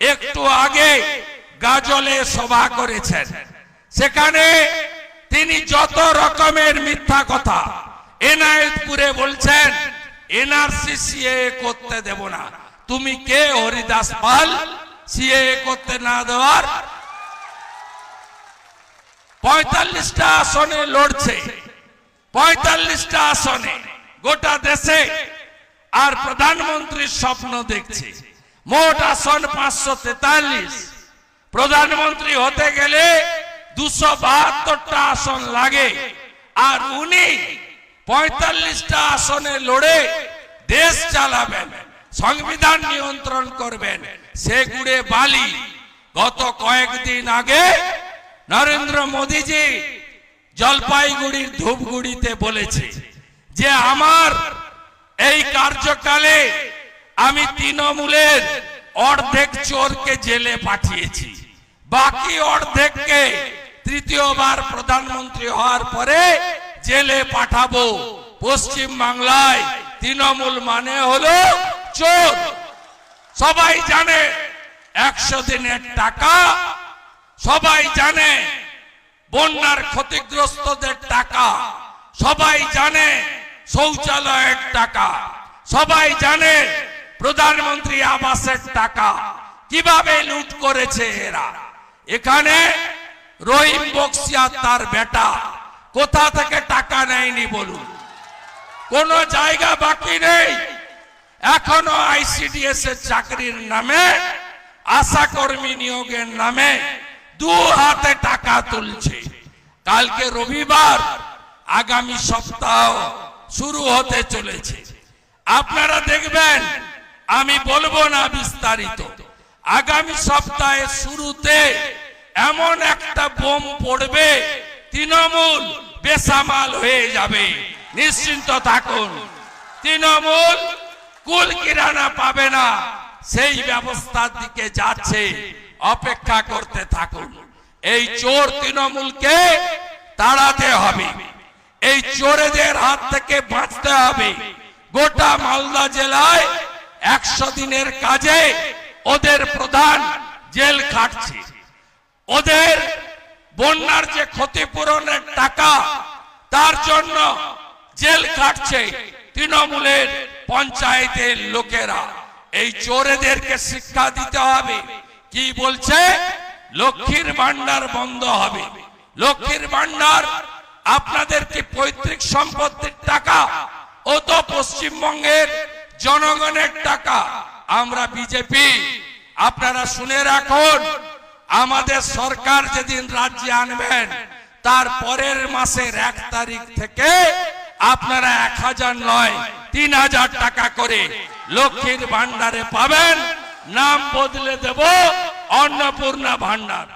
একটু আগে গাজলে সভা করেছেন। সেখানে তিনি যত রকমের মিথ্যা কথা এনায়েতপুরে বলছেন এনআরসি সিএ করতে দেব না। তুমি কে, হরিদাস পাল? সিএ করতে না দেওয়ার? পঁয়তাল্লিশটা আসনে লড়ছে। পঁয়তাল্লিশটা আসনে গোটা দেশে আর প্রধানমন্ত্রীর স্বপ্ন দেখছে। মোট আসন পাঁচশো তেতাল্লিশ। প্রধানমন্ত্রী হতে গেলে দুশো বাহাত্তরটা আসন লাগে। আর উনি পঁয়তাল্লিশটা আসনে লড়ে দেশ চালাবেন, সংবিধান নিয়ন্ত্রণ করবেন, সে গুড়ে বালি। গত কয়েকদিন আগে নরেন্দ্র মোদীজি জলপাইগুড়ির ধূপগুড়িতে বলেছে যে, আমার এই কার্যকালে আমি তৃণমূলের অর্ধেক চোরকে জেলে পাঠিয়েছি। বাকি অর্ধেককে তৃতীয়বার প্রধানমন্ত্রী হওয়ার পরে জেলে পাঠাবো। পশ্চিম বাংলায় তৃণমূল মানে হলো চোর। সবাই জানে একশো দিনের টাকা। সবাই জানে বন্যার ক্ষতিগ্রস্তদের টাকা। সবাই জানে শৌচালয়ের টাকা। সবাই জানে প্রধানমন্ত্রী আবাসের টাকা কীভাবে লুট করেছে এরা? এখানে রহিম বক্সিয়া তার বেটা, কোথা থেকে টাকা নেয়নি বলুন? কোন জায়গা বাকি নেই। এখনও আইসিডিএস এর চাকরির নামে, আশা কর্মী নিয়োগের নামে দু হাতে টাকা তুলছে। কালকে রবিবার, আগামী সপ্তাহ শুরু হতে চলেছে। আপনারা দেখবেন আমি বলব না বিস্তারিত। আগামী সপ্তাহে শুরুতে এমন একটা বোম পড়বে, তৃণমূল বেসামাল হয়ে যাবে। নিশ্চিন্ত থাকুন, তৃণমূল কুল কিরানা পাবে না। সেই ব্যবস্থার দিকে যাচ্ছে, অপেক্ষা করতে থাকুন। এই চোর তৃণমূলকে তাড়াতে হবে। এই চোরেদের হাত থেকে বাঁচতে হবে। গোটা মালদা জেলায় একশো দিনের কাজে ওদের প্রধান জেল খাটছে। ওদের বন্যার যে ক্ষতিপূরণের টাকা, তার জন্য জেল খাটছে তৃণমূলের পঞ্চায়েতের লোকেরা। এই চোরেদেরকে শিক্ষা দিতে হবে। কি বলছে? লক্ষ্মীর ভান্ডার বন্ধ হবে। লক্ষ্মীর ভান্ডার আপনাদের কি পৈতৃক সম্পত্তির টাকা? ও তো পশ্চিমবঙ্গের জনগণের টাকা। আমরা বিজেপি, আপনারা শুনে রাখুন, আমাদের সরকার যেদিন রাজ্যে আনবেন, তার পরের মাসের এক তারিখ থেকে আপনারা এক হাজার নয়, তিন হাজার টাকা করে লক্ষ্মীর ভান্ডারে পাবেন। নাম বদলে দেব অন্নপূর্ণা ভান্ডার